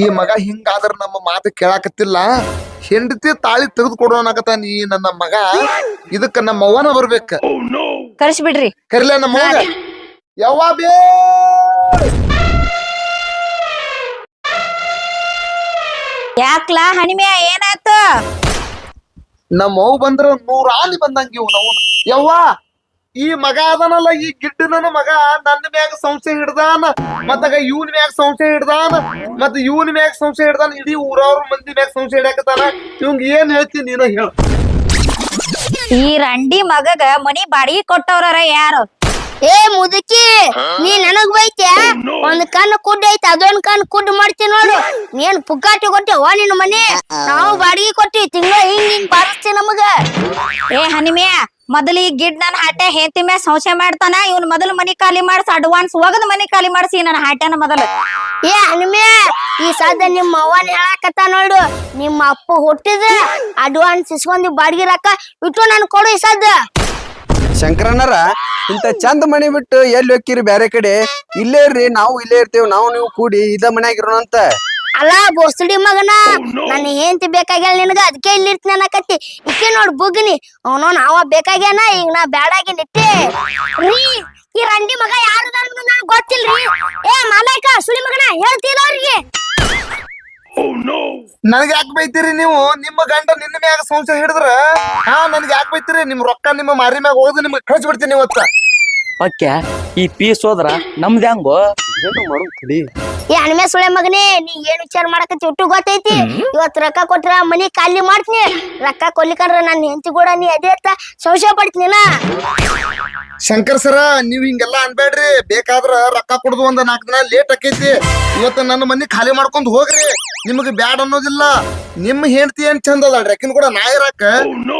ಈ ಮಗ ಹಿಂಗಾದ್ರ ನಮ್ಮ ಮಾತು ಕೇಳಾಕತ್ತಿಲ್ಲ. ಹೆಂಡತಿ ತಾಳಿ ತೆಗೆದು ಕೊಡೋನಾಗತ್ತ ನೀ ನನ್ನ ಮಗ. ಇದಕ್ಕ ನಮ್ಮ ಅವ್ವನ ಬರ್ಬೇಕ. ಕರ್ಸಿ ಬಿಡ್ರಿ ಕರಿಲ ನಮ್ಮ ಮಗ ಯವ್ವ ಬೇ. ಯಾಕ್ಲಾ ಹಣಿಮೆ ಏನಾಯ್ತು? ನಮ್ಮ ಅವು ಬಂದ್ರ ನೂರಾಲಿ ಬಂದಂಗಿವ್ ನಾವು. ಯವ್ವ. ಈ ಮಗ ಅದನಲ್ಲ ಈ ಗಿಡ್ಡನ ಮಗ ನನ್ನ ಮ್ಯಾಗ ಸಂಶಯ ಹಿಡ್ದಾನ ಮತ್ತಾಗ ಇವನ್ ಮ್ಯಾಗ ಸಂಶಯ ಹಿಡ್ದಾನ ಮತ್ತ ಇವನ್ ಮ್ಯಾಗ ಸಂಶಯ ಹಿಡ್ದಾನ ಇಡೀ ಊರವ್ರ ಮಂದಿ ಮ್ಯಾಗ ಸಂಶಯ ಹಿಡ್ಯಾಕತ್ತಾನ. ಇವಂಗ ಏನ್ ಹೇಳ್ತೀನಿ ನೀನ ಹೇಳ. ಈ ರಂಡಿ ಮಗಗ ಮನಿ ಬಾಡಿಗೆ ಕೊಟ್ಟವ್ರ ಯಾರು? ಏ ಮುದುಕಿ ನೀ ನನಗ್ ಬೈತ್ಯಾ? ಒಂದ್ ಕಣ್ಣು ಕುಡ್ ಐತಿ ಅದೊಂದ್ ಕಣ್ಣು ಕುಡ್ ಮಾಡ್ತೀನಿ ನೋಡು. ನೀನ್ ಪುಕ್ಕಾಟಿ ಕೊಟ್ಟಿವ ನಿನ್ ಮನೆ? ನಾವು ಬಾಡಿಗೆ ಕೊಟ್ಟಿ ತಿಂಗಳ ಹಿಂಗ್ ಹಿಂಗ್ ಬಾರಿಸ್ತಿ ನಮಗ. ಏ ಹನಿಮೆ ಮೊದಲು ಈ ಗಿಡ್ ನನ್ನ ಹಾಟೆ ಹೆಂತಿ ಮೇಲೆ ಸಂಶಯ ಮಾಡ್ತಾನ ಇವ್ನ ಮೊದಲು ಮನಿ ಖಾಲಿ ಮಾಡ್ಸ ಅಡ್ವಾನ್ಸ್ ಹೋಗದ್ ಮನಿ ಖಾಲಿ ಮಾಡ್ಸಿ ನನ್ನ ಹಾಟೆನ ಮೊದಲು. ಏ ಹನುಮೆ ಈ ಸದ್ಯ ನಿಮ್ಮ ಅವ್ವನ್ ಹೇಳಾಕತ್ತ ನೋಡು ನಿಮ್ಮ ಅಪ್ಪ ಹುಟ್ಟಿದ ಅಡ್ವಾನ್ಸ್ ಇಸ್ಕೊಂಡಿ ಬಾಡಿಗೆ ರೊಕ್ಕ ಇಟ್ಟು ನನ್ ಕೊಡು ಈ ಸದ್ಯ ಶಂಕರಣ್ಣರ ಇಂತ ಚಂದ ಮನಿ ಬಿಟ್ಟು ಎಲ್ಲಿ ಹೋಕ್ಕಿರಿ ಬ್ಯಾರೆ ಕಡೆ? ಇಲ್ಲೇ ಇರ್ರಿ ನಾವು ಇಲ್ಲೇ ಇರ್ತೇವ್ ನಾವು ನೀವು ಕೂಡಿ ಇದ ಮನ್ಯಾಗ ಇರೋಣ ಅಂತ ಅಲ್ಲ ಬೋಸಡಿ ಮಗನ ನನ್ನ ಹೆಂಡತಿ ಬೇಕಾಗ್ಯಾಳ ನಿನಗ ಅದಕ್ಕೆ ಇಲ್ಲಿ ಇರ್ತೀನಿ ಅನ್ನಕತ್ತಿ. ಇಕ್ಕೆ ನೋಡ್ ಬುಗ್ನಿ. ಅವನೋ ನಾವ ಬೇಕಾಗ್ಯಾನ ಈಗ ನಾ ಬ್ಯಾಡಾಗಿ ನಿಟ್ಟೆ. ರೀ ಈ ರಂಡಿ ಮಗ ಯಾರು ನನ್ಗೆ ಗೊತ್ತಿಲ್ರಿ. ಏ ಮಾಲಕ ಸುಳಿ ಮಗನ ಹೇಳ್ತಿಲ್ಲ ಅವ್ರಿಗೆ? ನನಗೆ ಯಾಕೆ ಬೈತೀರಿ ನೀವು? ನಿಮ್ಮ ಗಂಡ ನಿನ್ನ ಮ್ಯಾಗ ಸಂಶಯ ಹಿಡಿದ್ರ? ಹಾ ನನ್ಗೆ ಯಾಕೆ ಬೈತೀರಿ? ನಿಮ್ ರೊಕ್ಕ ನಿಮ್ಮ ಮಾರಿ ಮ್ಯಾಗ ಹೋದ್ ನಿಮ್ಗೆ ಕಳ್ಸಿಬಿಡ್ತೀನಿ ಇವತ್ತ. ಓಕೆ ಈ ಪೀಸ್ ಹೋದ್ರ ನಮ್ದು ಹೆಂಗೋ? ಏನು ಏ ಹಣ್ಮೆ ಸುಳೆ ಮಗನೇ ನೀ ಏನ್ ವಿಚಾರ ಮಾಡಕತ್ತಿ? ಒಟ್ಟು ಗೊತ್ತೈತಿ? ಇವತ್ ರೊಕ್ಕ ಕೊಟ್ರ ಮನಿ ಖಾಲಿ ಮಾಡ್ತೀನಿ. ರೊಕ್ಕ ಕೊಡ್ಲಿಕ್ಕಂದ್ರ ನನ್ನ ಹೆಂಡತಿ ಕೂಡ ನೀ ಅದೇ ಅಂತ ಸಂಶಯ ಪಡ್ತೀನಿ ನಾ. ಶಂಕರ್ ಸರ ನೀವ್ ಹಿಂಗೆಲ್ಲ ಅನ್ಬೇಡ್ರಿ ಬೇಕಾದ್ರ ರೊಕ್ಕ ಕೊಡುದು ಒಂದ್ ನಾಲ್ಕು ದಿನ ಲೇಟ್ ಆಕೈತಿ. ಇವತ್ತ ನನ್ನ ಮನಿ ಖಾಲಿ ಮಾಡ್ಕೊಂಡ್ ಹೋಗ್ರಿ. ನಿಮಗ್ ಬ್ಯಾಡ್ ಅನ್ನೋದಿಲ್ಲ. ನಿಮ್ ಹೆಂಡತಿ ಏನ್ ಚಂದ ಅದಾಳ್ರಿ? ಅಕಿನ್ ಕೂಡ ನಾ ಇರಾಕ.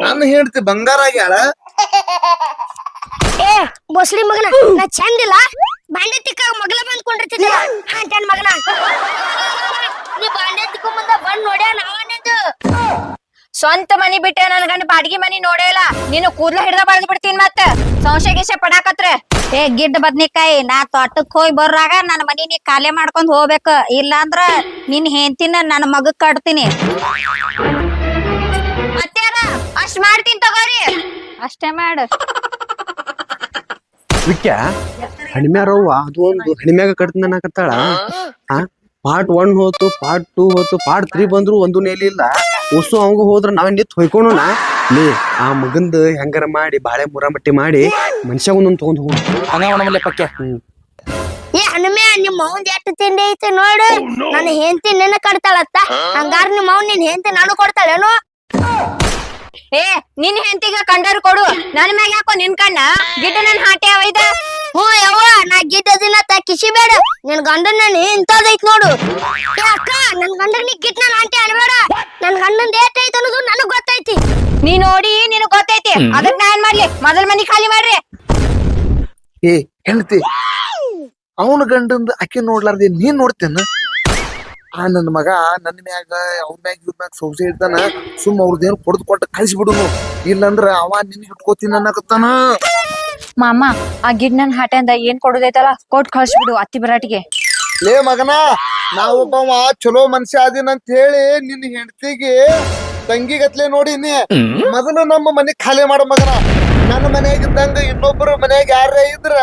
ನನ್ನ ಹೆಂಡತಿ ಬಂಗಾರ ಆಗ್ಯಾಳ. ಏ ಮೊಸಳಿ ಮಗನ ನಾ ಚಂದಿಲ್ಲ. ಬಾಂಡೆ ತಿಕ್ಕ ಮಗಲ ಬಂದ್ ಕೊಂಡಿರ್ತಿದ್ದಿಲ್ಲ ಹಾಂಟನ್ ಮಗನ. ನೀ ಬಾಂಡೆ ತಿಕ್ಕ ಮುಂದ ಬಂದ್ ನೋಡ್ಯ ನಾವಣ್ಣದು ಸ್ವಂತ ಮನಿ ಬಿಟ್ಟೆ ನನ್ ಗಂಡ ಬಾಡಿಗೆ ಮನಿ ನೋಡೇ ಇಲ್ಲ. ನೀನು ಕೂದ್ಲ ಹಿಡ್ದ ಬಾಳ್ದು ಬಿಡ್ತೀನಿ ಮತ್ತ. ಸಂಶಯ ಗಿಶೆ ಪಡಾಕತ್ರ. ಏ ಗಿಡ್ಡ ಬದ್ನಿಕಾಯಿ ನಾ ತೋಟಕ್ ಹೋಗಿ ಬರ್ರಾಗ ನನ್ನ ಮನಿ ನೀ ಖಾಲಿ ಮಾಡ್ಕೊಂಡ್ ಹೋಗ್ಬೇಕು. ಇಲ್ಲಾಂದ್ರ ನಿನ್ ಹೆಂತಿನ ನನ್ನ ಮಗ ಕಟ್ತೀನಿ. ಮತ್ತ್ಯಾರ? ಅಷ್ಟ್ ಮಾಡ್ತೀನಿ ತಗೋರಿ. ಅಷ್ಟೇ ಮಾಡು. ವಿಕ್ಯ? ಹಣಿಮ್ಯಾರವ್ವ ಅದು ಒಂದು ಹಣಿಮ್ಯಾಗ ಕಟ್ತೀನಿ ಅನ್ನಕತ್ತಾಳ ಆ? ಪಾರ್ಟ್ ಒನ್ ಹೋತು ಪಾರ್ಟ್ ಟೂ ಹೋತು ಪಾರ್ಟ್ ತ್ರೀ ಬಂದ್ರು ಒಂದು ನೆಲೆ ಇಲ್ಲ. ಉಸು ಅವಂಗ ಹೋದ್ರ ನಾವ್ ನಿತ್ ಹೊಯ್ಕೊಣ ಲೇ ಆ ಮಗಂದ ಹೆಂಗಾರ ಮಾಡಿ ಬಾಳೆ ಮುರಾಮಟ್ಟಿ ಮಾಡಿ ಮನುಷ್ಯ ಒಂದೊಂದು ತಗೊಂಡ್ ಹೋಗೋಣ ಹಂಗ ಮಾಡಮಲ್ಲ ಪಕ್ಕೆ. ಏ ಹನುಮೆ ನಿಮ್ಮ ಮೌನ್ ಎಷ್ಟು ತಿಂಡಿ ಐತಿ ನೋಡು. ನನ್ನ ಹೆಂಡತಿ ನಿನ್ನ ಕಡ್ತಾಳತ್ತ ಹಂಗಾರ ನಿಮ್ಮ ಮೌನ್ ನಿನ್ ಹೆಂಡತಿ ನಾನು ಕೊಡ್ತಾಳೇನು? ಏ ನಿನ್ ಹೆಂಡತಿಗ ಕಂಡರ್ ಕೊಡು. ನನ್ ಮ್ಯಾಗ ಯಾಕೋ ನಿನ್ ಕಣ್ಣ? ಗಿಡ ನನ್ ಹಾಟೆ ಅವೈದ ಹ್ಞೂ ಯವ್ವ ನಾ ಗಿಡ್ಡದಿನ ತ ಕಿಸಿ ಬೇಡ ನಿನ್ ಗಂಡನ ಇಂಥದೈತ್ ನೋಡು. ಏ ಅಕ್ಕ ನನ್ ಗಂಡನ ನೀ ಗಿಡ್ ನನ್ ಆಂಟಿ ಅನ್ಬೇಡ. ನನ್ ಗಂಡನ್ ಏಟ್ ಐತ್ ಅನ್ನೋದು ನನಗ್ ಗೊತ್ತೈತಿ. ನೀ ನೋಡಿ ನಿನಗ್ ಗೊತ್ತೈತಿ. ಅದಕ್ ನಾ ಏನ್ ಮಾಡ್ಲಿ? ಮೊದಲ್ ಮನಿ ಖಾಲಿ ಮಾಡ್ರಿ. ಏ ಹೆಂಡತಿ ಅವನ ಗಂಡಂದ ಅಕ್ಕಿ ನೋಡ್ಲಾರ್ದೆ ನೀನ್ ನೋಡ್ತೇನ? ಆ ನನ್ನ ಮಗ ನನ್ನ ಮ್ಯಾಗ ಅವ್ನ ಮ್ಯಾಗ ಇವ್ರ ಮ್ಯಾಗ ಸೌಸೆ ಇಡ್ತಾನ ಸುಮ್ ಅವ್ರದ್ದೇನು ಕೊಡ್ದು ಕೊಟ್ಟು ಕಳಿಸ್ಬಿಡುನು ಇಲ್ಲಂದ್ರ ಅವ ನಿನ್ ಇಟ್ಕೋತೀನಿ ಅನ್ನಕತ್ತಾನ. ಮಾಮ ಆ ಗಿಡ್ ನನ್ ಹಾಟೆಂದ ಏನ್ ಕೊಡುದೈತಲ್ಲ ಕೊಟ್ ಕಳ್ಸ್ಬಿಡು ಅತ್ತಿ ಬರಾಟಿಗೆ. ಲೇ ಮಗನ ನಾವೊಬ್ಬವ ಚಲೋ ಆದಿನ ಅಂತ ಹೇಳಿ ನಿನ್ನ ಹೆಂಡತಿಗೆ ತಂಗಿಗತ್ಲೆ ನೋಡಿನಿ. ಮೊದಲು ನಮ್ಮ ಮನೆ ಖಾಲಿ ಮಾಡ ಮಗನ. ನನ್ನ ಮನೆಯಾಗ ಇದ್ದಂಗ ಇನ್ನೊಬ್ರು ಮನೆಯಾಗ ಯಾರ ಇದ್ರ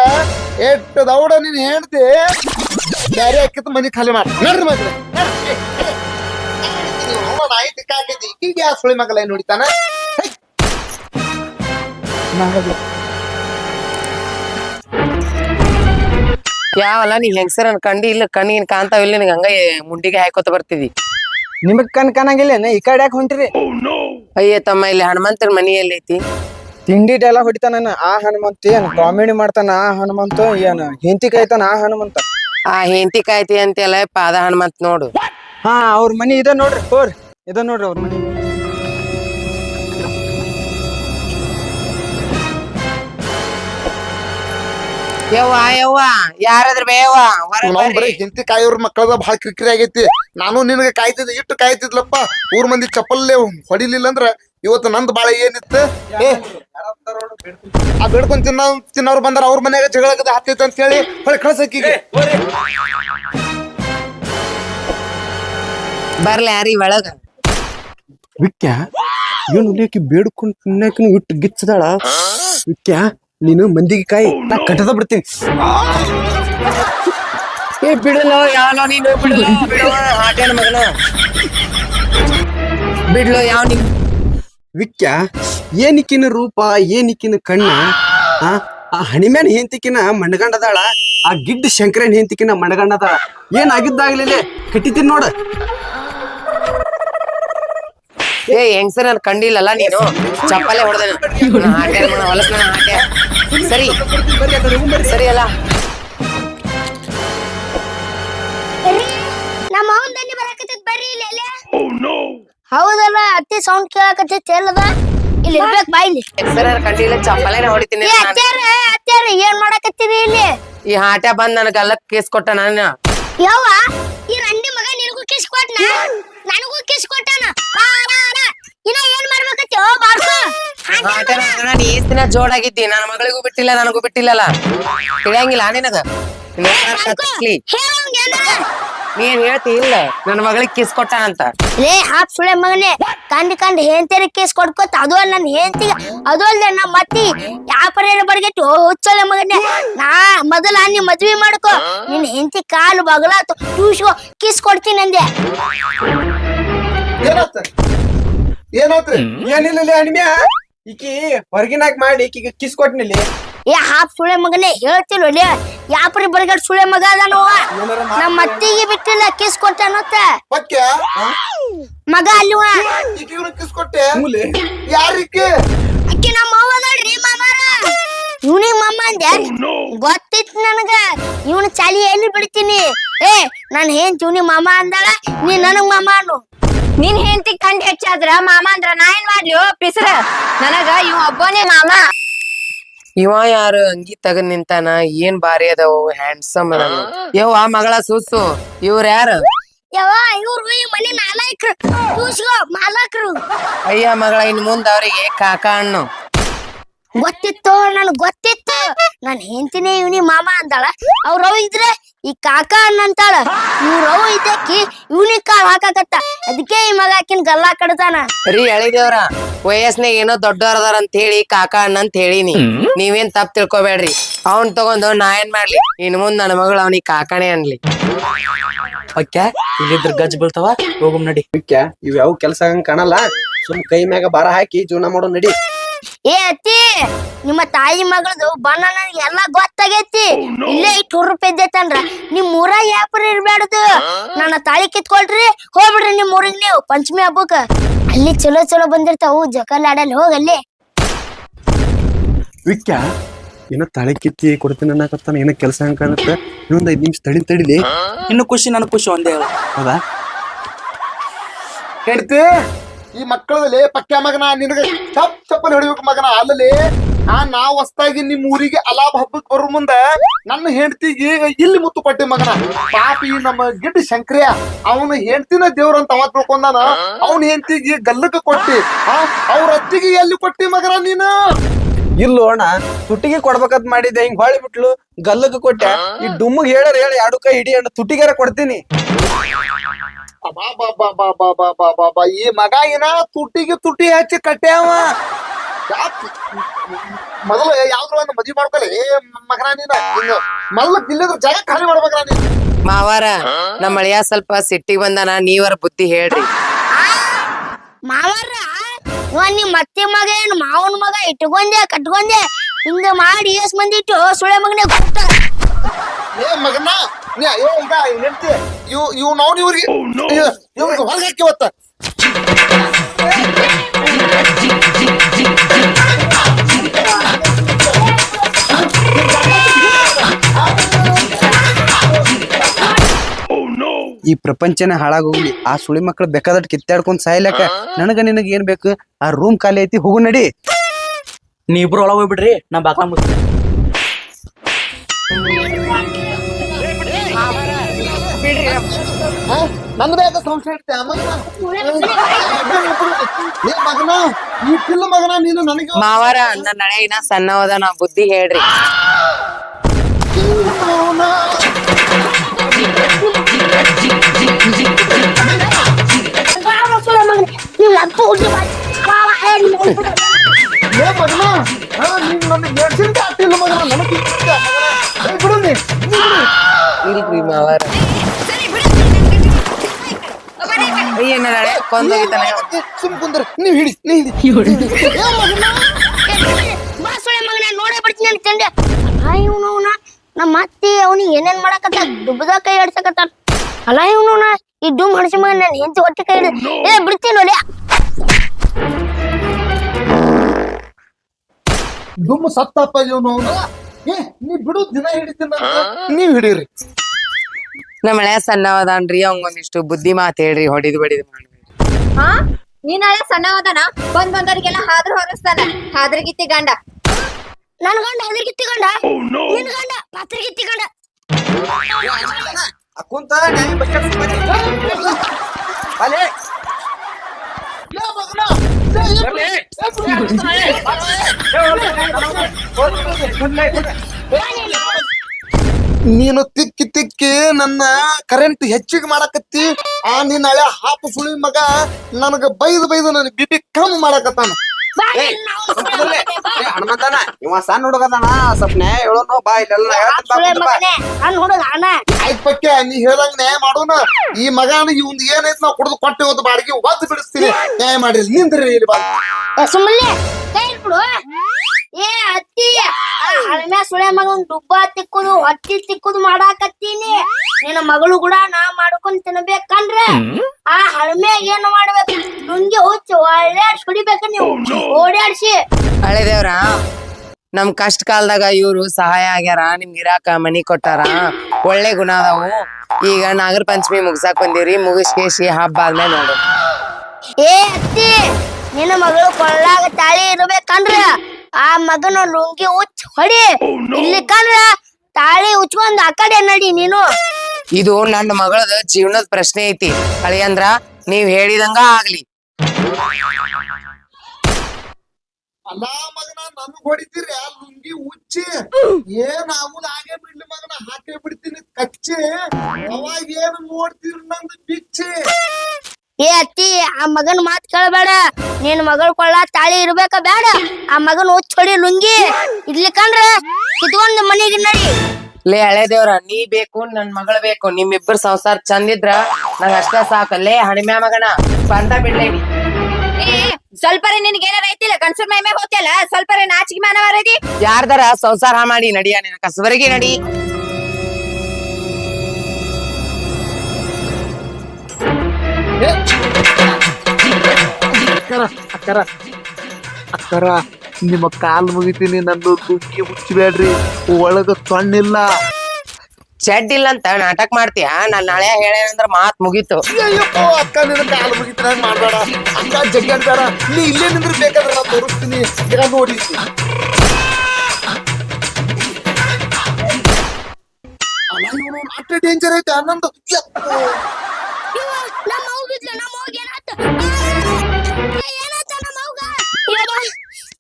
ಎಟ್ ದೌಡ ನೀನ್ ಹೆಂಡತಿ. ಬ್ಯಾರೆ ಅಕ್ಕಿತ ಮನೆ ಖಾಲಿ ಮಾಡ. ನಡ್ರಿ ಮಗನ ಈಗ ಸುಳಿ ಮಗಲ ಏನ್ ನೋಡಿತಾನ ಯಾವಲ್ಲ ನೀ ಹೆಂಗಸರ ಕಂಡಿ ಇಲ್ಲ ಕಣ್ಣಿನ ಕಾಣ್ತಾವಿಲ್ಲ ನಿನಗೆ ಹಂಗ ಮುಂಡಿಗೆ ಹಾಕೋತ ಬರ್ತಿದಿ. ನಿಮಗ್ ಕಣ್ ಕಾಣಂಗಿಲ್ಲ ಈ ಕಡೆ ಯಾಕೆ ಹೊಂಟ್ರಿ? ಅಯ್ಯ ತಮ್ಮ ಇಲ್ಲಿ ಹನುಮಂತರ ಮನೆಯಲ್ಲಿ ಐತಿ. ತಿಂಡಿ ಎಲ್ಲ ಹೊಡಿತಾನ ಆ ಹನುಮಂತ ಏನ್ ಕಾಮಿಡಿ ಮಾಡ್ತಾನ? ಆ ಹನುಮಂತ ಏನ ಹೆಂತಿ ಕಾಯ್ತಾನ ಆ ಹನುಮಂತ? ಆ ಹೆಂಡತಿ ಕಾಯ್ತಿ ಅಂತೆಲ್ಲ ಪಾದ ಹನುಮಂತ ನೋಡು. ಹಾ ಅವ್ರ ಮನಿ ಇದ ನೋಡ್ರಿ ಹೋರ್. ಇದ ನೋಡ್ರಿ ಅವ್ರ ಮನಿ. ಯವ್ವ ಯವ್ವ ಯಾರಾದ್ರ ನಾವು ಬರೀ ಹಿಂತಿ ಕಾಯೋರ್ ಮಕ್ಕಳದ ಬಹಳ ಕಿರಿಕಿರಿ ಆಗೈತಿ. ನಾನು ನಿನಗೆ ಕಾಯ್ತಿದ್ ಇಟ್ಟು ಕಾಯ್ತಿದ್ಲಪ್ಪ. ಊರ್ ಮಂದಿ ಚಪ್ಪಲ್ಲೇ ಹೊಡಿಲಿಲ್ಲ ಅಂದ್ರ ಇವತ್ತು ನಂದ್ ಬಾಳ ಏನಿತ್ತು? ಏ ಆ ಬೇಡ್ಕೊಂಡ್ ತಿನ್ನ ತಿನ್ನೋರು ಬಂದಾರ ಅವ್ರ ಮನ್ಯಾಗ ಜಗಳಕದ ಹತ್ತೈತೆ ಅಂತ ಹೇಳಿ ಹೊಳೆ ಕಳ್ಸಕ್ಕಿಗೆ ಬರ್ಲಿ ಯಾರಿ ಒಳಗ. ವಿಕ್ಯ ಏನು ಬೇಡ್ಕೊಂಡ್ ತಿನ್ನಕ್ಕೂ ಇಟ್ಟು ಗಿಚ್ಚದಾಳ? ವಿಕ್ಯ ನೀನು ಮಂದಿಗೆ ಕಾಯಿ ನಾ ಕಟ್ಟದ ಬಿಡ್ತೀನಿ. ಏ ಬಿಡಲೋ ಯಾವನೋ ನೀನು ಬಿಡಲೋ ಬಿಡೋ ಹಾಟೇನ ಮಗನ. ಬಿಡ್ಲೋ ಯಾವ ನೀ ವಿಕ್ಯ ಏನಿಕ್ಕಿನ ರೂಪ ಏನಿಕ್ಕಿನ ಕಣ್ಣ ಆ ಆ ಹಣಿಮ್ಯಾನ್ ಹೆಂತಿಕಿನ ಮಣ್ಗಂಡದಾಳ ಆ ಗಿಡ್ಡ ಶಂಕರನ್ ಹೆಂತಿಕಿನ ಮಣ್ಗಂಡದಾಳ ಏನಾಗಿದ್ದಾಗ್ಲಿಲ್ಲ? ಕಟ್ಟಿತೀನಿ ನೋಡ. ಏ ಹೆಂಗ್ಸರ್ ನಾನು ಕಂಡಿಲ್ಲಲ್ಲ ನೀನು. ಚಪ್ಪಲೆ ಹೊಡೆದ ಹೊಲಸ್ನ ಹಾಟೆ ಸರಿ. ಸರಿ ಅಲ್ಲ. ನಮ್ಮ ಅವನ್ ದಂಡಿ ಬರಕತ್ತಿದ್ ಬರ್ರಿ ಇಲ್ಲಿ ಎಲೆ. ಹೌದಲ್ಲ ಅತ್ತಿ ಸೌಂಡ್ ಕೇಳಕತ್ತೆ ಎಲ್ಲದ? ಇಲ್ಲಿ ಇರ್ಬೇಕು ಬಾಯಿಲಿ ನನ್ ಕಂಡಿಲ್ಲ ಚಪ್ಪಲೆನ ಹೊಡಿತೀನಿ. ಏ ಅತ್ಯಾರ ಅತ್ಯಾರ ಏನ್ ಮಾಡಾಕತ್ತೀರಿ ಇಲ್ಲಿ? ಈ ಹಾಟೆ ಬಂದ್ ನನಗೆ ಅಲ್ಲ ಕೇಸ್ ಕೊಟ್ಟ ನಾನು. ಯಾವ ಈ ರಂಡಿ ಮಗ ನಿನಗೂ ಕಿಸ್ ಕೊಟ್ಟನಾ ನನಗೂ ಕಿಸ್ ಕೊಟ್ಟಾನ. ಇನ್ನ ಏನ್ ಮಾಡ್ಬೇಕತ್ತಿ? ಓ ಬಾರ್ಸು ಹಾಟೆ ಮಗನ ನೀ ಈಸ್ ದಿನ ಜೋಡಾಗಿದ್ದಿ ನನ್ನ ಮಗಳಿಗೂ ಬಿಟ್ಟಿಲ್ಲ ನನಗೂ ಬಿಟ್ಟಿಲ್ಲಲ್ಲ. ತಿಳಿಯಂಗಿಲ್ಲ ನಿನಗ. ನೀನ್ ಹೇಳ್ತಿ ಇಲ್ಲ ನನ್ನ ಮಗಳಿಗೆ ಕಿಸ್ ಕೊಟ್ಟ ಅಂತ. ಏ ಹಾಪ್ ಸುಳೆ ಮಗನೇ ಕಂಡ್ ಕಂಡ್ ಹೆಂಡತಿಯರ ಕಿಸ್ ಕೊಡ್ಕೋತ ಅದು ಅಲ್ಲ ನನ್ನ ಹೆಂಡತಿಗೆ ಅದು ಅಲ್ದೆ ನಮ್ಮ ಮತ್ತಿ ಯಾಪರ ಬರ್ಗೆಟ್ಟು ಹುಚ್ಚಳೆ ಮಗನೇ. ನಾ ಮೊದಲ ನೀ ಮದ್ವಿ ಮಾಡ್ಕೋ. ನಿನ್ ಹೆಂಡತಿ ಕಾಲು ಬಗಲಾತು. ಟ್ಯೂಸ್ಗೋ ಕಿಸ್ ಕೊಡ್ತೀನಿ ಅಂದೆ. ಏನಾತ್ರಿ? ಏನಿಲ್ಲ ಹಣಿಮ್ಯಾ ಈಕಿ ಹೊರಗಿನಾಗ ಮಾಡಿ ಈಕಿಗೆ ಕಿಸ್ ಕೊಟ್ನಿಲ್ಲಿ. ಏ ಹಾಪ್ ಸುಳೆ ಮಗನೇ ಹೇಳ್ತಿಲ್ಲ ಲೇ? ಯಾಪ್ರಿ ಬರ್ಗಟ್ ಸುಳೆ ಮಗ ಅದಾನವ ನಮ್ಮ ಅತ್ತಿಗೆ ಬಿಟ್ಟಿಲ್ಲ ಕಿಸ್ ಕೊಟ್ಟಾನತ್ತ ಪಕ್ಕ ಮಗ ಅಲ್ಲಿವ. ಈಕಿಗೂ ಕಿಸ್ ಕೊಟ್ಟೆ? ಯಾರಿಕ್ಕೆ ಅಕ್ಕಿ ನಮ್ಮ ಅವ್ವ ಅದಾಳ್ರಿ ಮಾಮಾರ. ಇವ್ನಿಗ್ ಮಮ್ಮ ಅಂದೆ ಗೊತ್ತಿತ್ತು ನನಗ. ಇವನು ಚಾಲಿ ಎಲ್ಲಿ ಬಿಡ್ತೀನಿ? ಏ ನಾನು ಏನ್ ಇವ್ನಿಗ್ ಮಾಮ ಅಂದಾಳ? ನೀ ನನಗ್ ಮಾಮ ಅನ್ನು. ನಿನ್ ಹೆಂಡತಿ ಕಂಡ್ ಹೆಚ್ಚಾದ್ರ ಮಾಮ ಅಂದ್ರ ನಾ ಏನ್ ಮಾಡ್ಲಿ ಪಿಸ್ರ? ನನಗ ಇವ್ ಒಬ್ಬನೇ ಮಾಮ. ಇವ ಯಾರು ಅಂಗಿ ತಗದ್ ನಿಂತಾನ? ಏನ್ ಬಾರಿ ಅದಾವ ಹ್ಯಾಂಡ್ಸಮ್ ಅದಾವ ಯವ್ವ ಮಗಳ ಸೂಸು ಇವ್ರ ಯಾರು? ಯವ್ವ ಇವ್ರು ಈ ಮನೆ ನಾಲಾಯಕ್ರು ಕೂಸ್ಗೋ ಮಾಲಕ್ರು. ಅಯ್ಯ ಮಗಳ ಇನ್ ಮುಂದ ಅವ್ರಿಗೆ ಕಾಕ ಅಣ್ಣು ಗೊತ್ತಿತ್ತು ನನ್ ಗೊತ್ತಿತ್ತು. ನನ್ ಹೆಂಡತಿನೇ ಇವ್ನಿ ಮಾಮ ಅಂದಾಳ. ಅವ್ರವ್ ಇದ್ರೆ ಈ ಕಾಕ ಅನ್ನಂತಾಳ. ಇವ್ರವ್ ಇದ್ದಕ್ಕಿ ಇವ್ನಿ ಕಾಲ್ ಹಾಕಾಕತ್ತ. ಅದಕ್ಕೆ ಈ ಮಗ ಆಕಿನ್ ಗಲ್ಲಾ ಕಡ್ತಾನ ರೀ ಹೇಳಿದೇವ್ರ ವಯಸ್ನಾಗ ಏನೋ ದೊಡ್ಡವ್ರದಾರ ಅಂತ ಹೇಳಿ ಕಾಕ ಅಣ್ಣ ಅಂತ ಹೇಳಿನಿ ನೀವೇನ್ ತಪ್ಪ ತಿಳ್ಕೊಬೇಡ್ರಿ. ಅವ್ನ್ ತಗೊಂಡು ನಾ ಏನ್ ಮಾಡ್ಲಿ? ಇನ್ ಮುಂದ್ ನನ್ನ ಮಗಳು ಅವನಿಗೆ ಕಾಕಣೆ ಅನ್ಲಿ. ಅಕ್ಕ ಇಲ್ಲಿದ್ರ ಗಜ್ ಬೀಳ್ತಾವ ಹೋಗಮ್ ನಡಿ. ವಿಕ್ಯ ಇವ್ ಯಾವ ಕೆಲಸ ಹಂಗ ಕಾಣಲ್ಲ? ಸುಮ್ ಕೈ ಮ್ಯಾಗ ಬಾರ ಹಾಕಿ ಜೀವನ ಮಾಡೋ ನಡಿ. ಏ ಅತ್ತಿ ನಿಮ್ಮ ತಾಯಿ ಮಗಳದು ಬಣ್ಣ ನನಗೆ ಎಲ್ಲ ಗೊತ್ತಾಗೈತಿ. ಇಲ್ಲೇ ಇಟ್ಟು ರೂಪಾಯಿ ಇದ್ದೈತಂದ್ರ ನಿಮ್ ಊರ ಯಾಪರ ಇರ್ಬ್ಯಾಡ್ದು. ನನ್ನ ತಾಳಿ ಕಿತ್ಕೊಳ್ರಿ ಹೋಗ್ಬಿಡ್ರಿ ನಿಮ್ ಊರಿಗೆ ನೀವು ಪಂಚಮಿ ಹಬ್ಬಕ್ಕ. ಅಲ್ಲಿ ಚಲೋ ಚಲೋ ಬಂದಿರ್ತಾವು ಜಕಲ್ ಆಡಲ್ಲಿ ಹೋಗಲ್ಲಿ ವಿಕ್ಯ ಏನೋ ತಲೆ ಕಿತ್ತಿ ಕೊಡ್ತೀನಿ ಅನ್ನಕತ್ತಾನ ಏನೋ ಕೆಲಸ ಹಂಗ ಇನ್ನೊಂದು ಐದ್ ನಿಮಿಷ ತಡಿ ತಡಿಲಿ. ಇನ್ನು ಖುಷಿ ನನ್ ಖುಷಿ ಒಂದೇ. ಹೌದಾ? ಹೆಂಡ್ತಿ? ಈ ಮಕ್ಕಳದಲ್ಲಿ ಪಕ್ಕ ಮಗನ, ನಿನಗೆ ಚಪ್ ಚಪ್ಪಲ್ ಹೊಡಿಬೇಕು ಮಗನ. ಅಲ್ಲಲ್ಲಿ ಆ ನಾ ಹೊಸ್ತಾಗಿ ನಿಮ್ ಊರಿಗೆ ಅಲಾಬ್ ಹಬ್ಬಕ್ಕೆ ಬರೋ ಮುಂದ ನನ್ನ ಹೆಂಡತಿಗೆ ಇಲ್ಲಿ ಮುತ್ತು ಕೊಟ್ಟೆ ಮಗನ. ಪಾಪಿ ನಮ್ಮ ಗಿಡ್ ಶಂಕ್ರಿಯ, ಅವನ ಹೆಂಡತಿನ ದೇವ್ರ ಅಂತ ಅವತ್ ತಿಳ್ಕೊಂಡಾನ. ಅವನ ಹೆಂಡತಿಗೆ ಗಲ್ಲಕ್ಕೆ ಕೊಟ್ಟಿ. ಅವ್ರ ಅತ್ತಿಗೆ ಎಲ್ಲಿ ಕೊಟ್ಟಿ ಮಗನ ನೀನು? ಇಲ್ಲೋ ಅಣ್ಣ, ತುಟಿಗೆ ಕೊಡ್ಬೇಕಂತ ಮಾಡಿದ್ದೆ, ಹಿಂಗ್ ಹೊಳಿ ಬಿಟ್ಲು, ಗಲ್ಲಕ್ಕೆ ಕೊಟ್ಟೆ. ಈ ಡುಮ್ಮಗೆ ಹೇಳರ್ ಹೇಳಿ ಎರಡು ಕೈ ಹಿಡಿ ಅಣ್ಣ, ತುಟಿಗಾರ ಕೊಡ್ತೀನಿ. ಬಾ ಬಾ ಬಾ ಬಾ ಬಾ ಬಾ ಬಾ ಬಾ ಬಾ. ಈ ಮಗ ಏನ ತುಟ್ಟಿಗೆ ತುಟ್ಟಿ ಹಚ್ಚಿ ಕಟ್ಟ್ಯಾವ ಮೊದಲು ಯಾವ್ದ್ರ ಒಂದು ಮದ್ವಿ ಮಾಡ್ಕೊಲಿ ಮಗನ ನೀನು ಮೊದಲು ಇಲ್ಲದ್ರ ಜಾಗ ಖಾಲಿ ಮಾಡ್ಬೇಕ ನೀನು. ಮಾವಾರ ನಮ್ಮ ಅಳಿಯ ಸ್ವಲ್ಪ ಸಿಟ್ಟಿಗೆ ಬಂದಾನ ನೀವರ ಬುದ್ಧಿ ಹೇಳ್ರಿ. ಮಾವಾರ ಇವ ಮತ್ತೆ ಅತ್ತೆ ಮಗ ಏನು ಮಾವನ ಮಗ ಇಟ್ಕೊಂಡೆ ಕಟ್ಕೊಂಡೆ ಹಿಂಗ ಮಾಡಿ ಎಸ್ ಮಂದಿ ಇಟ್ಟು ಸುಳೆ ಮಗನೇ ಕೊಟ್ಟ ಏ ಮಗನ ನೀ ಏ ಈಗ ಇವ್ ಇವ್ ನಾವು ಇವ್ರಿಗೆ. ಇವ್ರಿಗೆ ಹೊರಗೆ ಹಾಕಿವತ್ತ ಈ ಪ್ರಪಂಚನೇ ಹಾಳಾಗೋಗ್ಲಿ. ಆ ಸುಳಿ ಮಕ್ಳು ಬೇಕಾದಟ್ ಕಿತ್ತಾಡ್ಕೊಂಡ್ ಸಾಯ್ಲಕ ನನಗ ನಿನಗ ಏನ್ ಬೇಕು? ಆ ರೂಮ್ ಖಾಲಿ ಐತಿ ಹೋಗು ನಡಿ. ನೀ ಇಬ್ರು ಒಳಗ್ ಹೋಗ್ಬಿಡ್ರಿ ನಾ ಬಾಕ್ಲ ಮುಚ್ತೀನಿ. ನನ್ನ ಬೇಗ ಸಂಶಯ ಇಡ್ತೆ ಮಗನ ಈ ಪಿಲ್ಲ ಮಗನ ನೀನು ನನಗೆ ಮಾವಾರ ನನ್ನ ನಡೆಯಿನ ಸಣ್ಣವಾದ ನಾ ಬುದ್ಧಿ ಹೇಳ್ರಿ ಏ ಮಗನ ನೀನು ನನಗೆ ಹೇಳ್ಸಿದ್ದೆ ಆ ಪಿಲ್ಲ ಮಗನ ನನಗೆ ಬಿಡು ನೀ ಬಿಡು ಇಲ್ರಿ ಮಾವಾರ ಏನಾರ ಕೊಂದೋಗಿತಾನೆ ಸುಮ್ ಕುಂದ್ರ. ನೀವ್ ಹಿಡಿ ನೀ ಮಗನ. ನೋಡೇ ಬಿಡ್ತೀನಿ ಅಂತ ನಮ್ಮ ಅತ್ತಿ ಅವನಿಗೆ ಏನೇನ್ ಮಾಡಕತ್ತ ದುಬ್ಬದ ಕೈ ಆಡ್ಸಕತ್ತಾನ ಅಲ್ಲ ಇವನು ಅವನ ಈ ಡುಮ್ ಹಣಸಿ ಮಗನ ನನ್ನ ಹೆಂಚು ಹೊಟ್ಟೆ ಕೈ ಹಿಡಿದು. ಏ ಬಿಡ್ತೀನಿ ನೋಡಿ. ಡುಮ್ ಸತ್ತಪ್ಪ ಇವನು ಅವನು. ಏ ನೀ ಬಿಡು ದಿನ ಹಿಡಿತೀನಿ ನೀವ್ ಹಿಡೀರಿ ನಮ್ಮ ಹಳೆ ಸಣ್ಣವದಾನ್ರಿ ಅವಂಗೊಂದಿಷ್ಟು ಬುದ್ಧಿ ಮಾತು ಹೇಳ್ರಿ ಹೊಡಿದ್ ಬಡಿದ್ ಮಾಡ್ರಿ ಹಾ ನೀನ್ ಹಳೆ ಸಣ್ಣವದನ ಬಂದ್ ಬಂದವ್ರಿಗೆಲ್ಲ ಹಾದ್ರ ಹೊರಸ್ತಾನ ಹಾದ್ರಗಿತ್ತಿ ಗಂಡ ನನ್ ಗಂಡ ಹೆದರ್ಗಿತ್ತಿ ಗಂಡ ನಿನ್ ಗಂಡ ಪಾತ್ರಗಿತ್ತಿ ಗಂಡ ಅಕ್ಕುಂತ ನ್ಯಾಯ ಬಗೆಹರಿಸ್ತೀನಿ. ಅಲೆ ಏ ಮಗನ ನೀನು ತಿಕ್ಕಿ ತಿಕ್ಕಿ ನನ್ನ ಕರೆಂಟ್ ಹೆಚ್ಚಿಗೆ ಮಾಡಕತ್ತಿ, ಆ ನಿನ್ನ ಹಳೆ ಹಾಪು ಸುಳಿ ಮಗ ನನಗ ಬೈದು ಬೈದು ನನ್ನ ಬಿಬಿ ಕಮ್ಮಿ ಮಾಡಕತ್ತಾನ. ಹನುಮಂತನ ಇವ ಸಣ್ಣ ಹುಡುಗದಾನ ಹೇಳೋನು ಬಾ ಇಲ್ಲೆಲ್ಲ. ಹುಡುಗ ಅಣ್ಣ. ಆಯ್ತ್ ಪಕ್ಕೆ ನೀ ಹೇಳ್ದಂಗ ನ್ಯಾಯ ಮಾಡೋಣ ಈ ಮಗನ ಇವಂದ್ ಏನೈತ್ ನಾವು ಕುಡಿದು ಕೊಟ್ಟೆ ಹೋದ ಬಾಡಿಗೆ ಒದ್ದು ಬಿಡಿಸ್ತೀನಿ. ನ್ಯಾಯ ಮಾಡಿರಿ ನಿಂದ್ರಿ ಇಲ್ಲಿ ಬಾ ಸುಮ್ಮನೆ ಡುಬ್ಬ ತಿಕ್ಕುದು ಹೊಟ್ಟಿ ತಿಕ್ಕುದು ಮಾಡಾಕತ್ತೀನಿ. ನಿನ್ನ ಮಗಳು ಕೂಡ ನಾ ಮಾಡ್ಕೊಂಡ್ ತಿನ್ಬೇಕಂದ್ರೆ ಆ ಹಳಮೆ ಏನ್ ಮಾಡ್ಬೇಕು? ನುಂಗಿ ಹುಚ್ಚು ಒಳ್ಳೆ ಹೊಡಿಬೇಕು ನೀವು. ಓಡಾಡ್ಸಿ ಹಳೆ ದೇವ್ರ ನಮ್ ಕಷ್ಟ ಕಾಲದಾಗ ಇವ್ರು ಸಹಾಯ ಆಗ್ಯಾರ ನಿಮ್ಗೆ ಇರಾಕ ಮನಿ ಕೊಟ್ಟಾರ ಒಳ್ಳೆ ಗುಣ ಅದಾವು. ಈಗ ನಾಗರ ಪಂಚಮಿ ಮುಗ್ಸಾಕ್ ಬಂದಿವ್ರಿ ಮುಗಿಸ್ಕೇಸಿ ಹಬ್ಬ ಆದ್ಮೇಲೆ ನೋಡು. ಏ ಅತ್ತಿ ನಿನ್ನ ಮಗಳು ಕೊಳ್ಳಾಗ ತಾಳಿ ಇರ್ಬೇಕಂದ್ರ ಆ ಮಗನ ಲುಂಗಿ ಉಚ್ಚ ಹೊಡಿ. ಇಲ್ಲಿ ಕಂದ್ರ ತಾಳಿ ಉಚ್ಕೊಂಡ್ ಆ ಕಡೆ ನಡಿ ನೀನು. ಇದು ನನ್ನ ಮಗಳದ ಜೀವನದ ಪ್ರಶ್ನೆ ಐತಿ. ಅಳಿಯಂದ್ರ ನೀವ್ ಹೇಳಿದಂಗ ಆಗ್ಲಿ. ಅಲ್ಲ ಮಗನ ನನ್ ಹೊಡಿತೀರಿ ಆ ಲುಂಗಿ ಉಚ್ಚಿ. ಏನ್ ಆಗುದ ಹಾಗೆ ಬಿಡ್ಲಿ ಮಗನ ಹಾಕೇ ಬಿಡ್ತೀನಿ ಕಚ್ಚಿ. ಅವಾಗ ಏನ್ ನೋಡ್ತೀರಿ ನಂದು ಬಿಚ್ಚಿ. ಏ ಅತ್ತಿ ಆ ಮಗನ್ ಮಾತ್ ಕೇಳಬೇಡ. ನಿನ್ ಮಗಳ ಕೊಳ್ಳ ತಾಳಿ ಇರ್ಬೇಕ ಬೇಡ ಆ ಮಗನ್ ಹೊಡಿ ಲುಂಗಿ. ಇಡ್ಲಿಕ್ಕಂದ್ರ ಕಿತ್ಕೊಂಡ್ ಮನೆಗೆ ನಡಿ. ಲೇ ಹಳೆ ದೇವ್ರ ನೀ ಬೇಕು ನನ್ ಮಗಳ ಬೇಕು ನಿಮ್ಮಿಬ್ಬರ ಸಂಸಾರ ಚಂದಿದ್ರ ನಂಗ ಅಷ್ಟ ಸಾಕ. ಲೇ ಹಣಿಮ್ಯಾ ಮಗನ ಬಂದ ಬಿಡ್ಲೇನಿ ಏ ಸ್ವಲ್ಪರೇ ನಿನ್ಗೆ ಏನಾರ ಐತಿಲ್ಲ? ಕನ್ಸರ್ ಮೈ ಮೇಲೆ ಸ್ವಲ್ಪ ಸ್ವಲ್ಪರೇ ನಾಚಿಕೆ ಮಾನವರದಿ ಯಾರ್ದಾರ ಸಂಸಾರ ಮಾಡಿ ನಡಿಯ ನಿನ್ನ ಕಸವರಿಗೆ ನಡಿ. ಅಕ್ಕರ ಅಕ್ಕರ ಅಕ್ಕರ ನಿಮ್ಮ ಕಾಲ್ ಮುಗಿತೀನಿ ನಂದು ಲುಂಗಿ ಮುಚ್ಚಬೇಡ್ರಿ. ಒಳಗ ತಣ್ಣಿಲ್ಲ ಚೆಡ್ ಇಲ್ಲ ಅಂತ ನಾಟಕ ಮಾಡ್ತೀಯ? ನಾನ್ ನಾಳೆ ಹೇಳೇನಂದ್ರ ಮಾತ್ ಮುಗೀತು. ಅಯ್ಯಪ್ಪ ಅಕ್ಕ ನಿನ್ನ ಕಾಲ್ ಮುಗಿತೀನಿ ಹಂಗ್ ಮಾಡ್ಬೇಡ. ಅಕ್ಕ ಜಗ್ಗಾಡ್ ಬೇಡ ನೀ ಇಲ್ಲೇ ನಿಂದ್ರೆ ಬೇಕಾದ್ರೆ ನಾನು ತೋರಿಸ್ತೀನಿ. ಈಗ ನೋಡಿ. ಅಷ್ಟೇ ಡೇಂಜರ್ ಐತೆ ನಂದು. ನಮ್ಮ ಅವ್ಗ ಏನಾತ ಏನಾತ ನಮ್ಮ ಅವ್ಗ ಯಾವ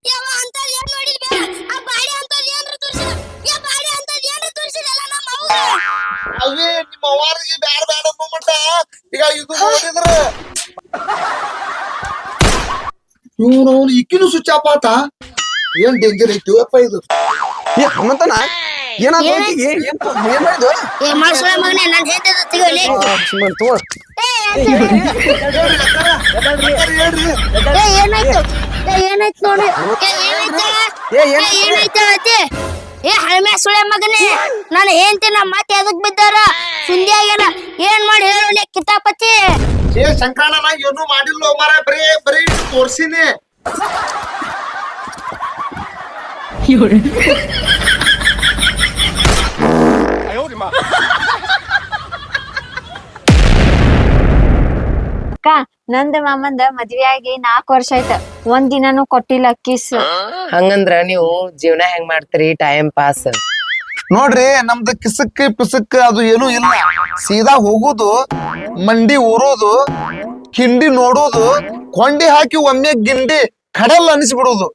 ಯವ್ವ ಅಂತ ಏನ್ ನೋಡಿದ್ವಿ ಆ ಬಾಡಿ ಅಂತ ಏನ್ರ ತೋರ್ಸಿದ ಯಾ ಬಾಡಿ ಅಂತ ಏನ್ರ ತೋರ್ಸಿದಲ್ಲ ನಮ್ಮ ಅವ್ಗ ಅವೇ ನಿಮ್ಮ ಅವ್ವಾರಿಗೆ ಬ್ಯಾಡ ಬ್ಯಾಡ ಅನ್ನೋ ಮಟ್ಟ ಈಗ ಇದು ನೋಡಿದ್ರ ಇವ್ನು ಅವ್ನು ಇಕ್ಕಿನೂ ಆಫ್ ಆತ. ಏನ್ ಡೇಂಜರ್ ಐತಿ ಅಪ್ಪ ಇದು? ಏ ಹನುಮಂತನ ಏನಾದ್ರು? ಏನ್ ಮಾಡಿದ್ವು? ಏ ಮಾಡ್ಸೋಳ ಮಗನೇ ನಾನು ಹೇಳ್ತಿದ್ದ ತೆಗಿಯೋಲಿ ಆ, ಸುಮ್ಮನೆ ತಗೋ. ಏ ಏನಾಯ್ತು ಏನಾಯ್ತು ನೋಡಿ ಏ ಹಳಮೆ ಸುಳೆ ಮಗನೇ ನಾನು ಹೆಂಡತಿ ನಮ್ಮ ಮತ್ತೆ ಎದಕ್ ಬಿದ್ದಾರ ಸುಂದಿ ಆಗ್ಯಾನ ಏನ್ ಮಾಡಿ ಹೇಳೋಣ ಕಿತಾಪತಿ ಏ ಏನು ಮಾಡಿಲ್ಲ ಬರೀ ಬರೀ ತೋರ್ಸಿನಿ ಅಕ್ಕ ನಂದ ಮಾಮಂದ ಮದ್ವೆ ಆಗಿ ನಾಕ್ ವರ್ಷ ಆಯ್ತ. ಒಂದ್ ದಿನಾನು ಕೊಟ್ಟಿಲ್ಲ ಕಿಸ್ ಹಂಗಂದ್ರ ನೀವು ಜೀವನ ಹೆಂಗ್ ಮಾಡ್ತೀರಿ? ಟೈಮ್ ಪಾಸ್ ನೋಡ್ರಿ ನಮ್ದ ಕಿಸಕ್ ಪಿಸಕ್ ಅದು ಏನೂ ಇಲ್ಲ. ಸೀದಾ ಹೋಗುದು ಮಂಡಿ ಊರೋದು ಕಿಂಡಿ ನೋಡೋದು ಕೊಂಡಿ ಹಾಕಿ ಒಮ್ಮೆ ಗಿಂಡಿ ಕಡಲ್ ಅನಿಸ್ಬಿಡೋದು